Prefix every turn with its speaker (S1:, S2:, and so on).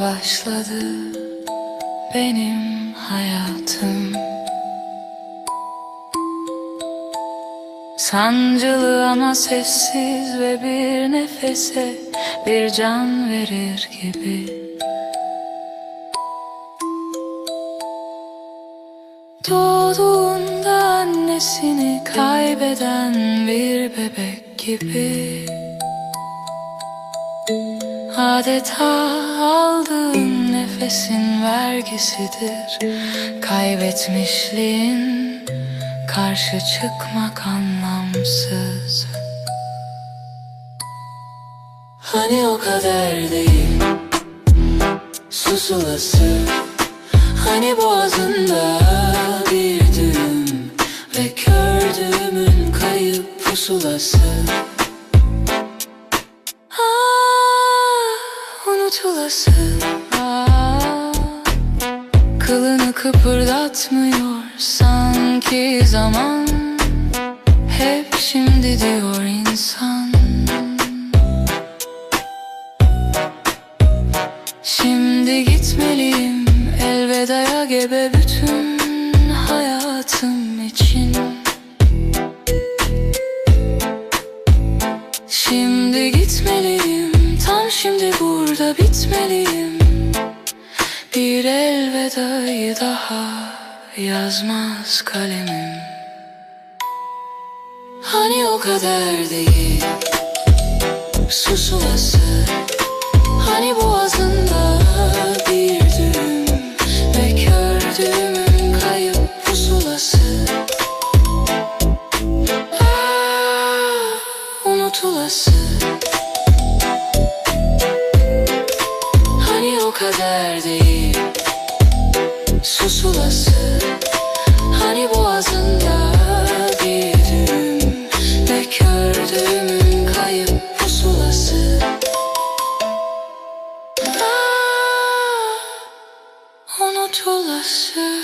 S1: başladı benim hayatım. Sancılı ama sessiz ve bir nefese bir can verir gibi. Doğduğunda annesini kaybeden bir bebek gibi Adeta aldığın nefesin vergisidir. Kaybetmişliğin karşı çıkmak anlamsız. Hani o kader değil Susulası Hani boğazında bir düğüm Ve kördüğümün kayıp pusulası Ah, unutulası Ah, Kılını kıpırdatmıyor sanki zaman Hep şimdi diyor insan. Şimdi gitmeliyim elvedaya gebe bütün hayatım için. Şimdi gitmeliyim tam şimdi burada bitmeliyim. Bir elvedayı daha yazmaz kalemim. Hani o kadar değil Susulası Hani boğazında bir düğüm Ve kördüğümün kayıp pusulası. Ah, unutulası Susulası hani boğazında bir düğüm Ve kördüğümün kayıp pusulası. Ah, Aa, Unutulası